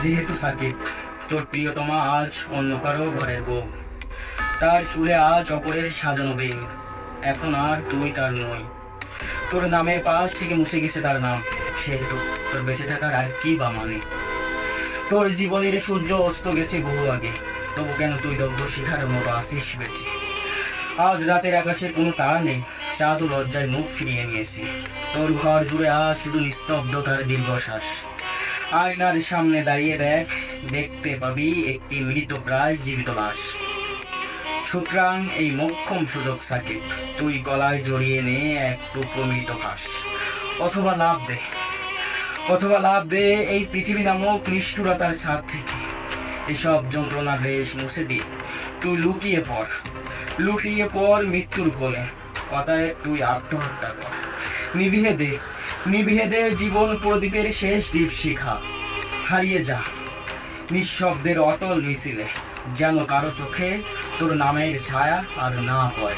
যেহেতু সাকিব তোর প্রিয়তমা আজ অন্য কারও ঘরের বউ। তার চুলে আজ অপরের সাজানো বেল। এখন আর তুই তার নই। তোর নামের পাশ থেকে মুছে গেছে তার নাম। সেহেতু তোর বেঁচে থাকার আর কি বা মানে? তোর জীবনের সূর্য অস্ত গেছে বহু আগে। তবু কেন তুই দগ্ধ শিখার মতো আসিস বেঁচে? আজ রাতের আকাশে কোনো তার নেই। চাঁদ লজ্জায় মুখ ফিরিয়ে নিয়েছি। তোর ঘর জুড়ে আজ শুধু নিস্তব্ধতার দীর্ঘশ্বাস। আয়নার সামনে দাঁড়িয়ে দেখ, দেখতে পাবি একটি মৃত প্রায় জীবিত লাশ। সুতরাং এই মোক্ষম সুযোগ সাকিব, তুই গলায় জড়িয়ে নে এক টুকরো মৃত ঘাস অথবা লাভ দে। অথবা লাভ দে, এই পৃথিবী নামক নিষ্ঠুরতার ছাদ থেকে। এসব যন্ত্রণার রেশ মুছে দিয়ে তুই লুকিয়ে পড়। লুকিয়ে পড় মৃত্যুর কোলে। কথায় তুই আত্মহত্যা কর। নিভিয়ে দে। নিভিয়ে জীবন প্রদীপের শেষ দ্বীপ শিখা। হারিয়ে যা। নিঃশব্দের অটল মিছিলে যেন কারও চোখে তোর নামের ছায়া আর না পড়ে।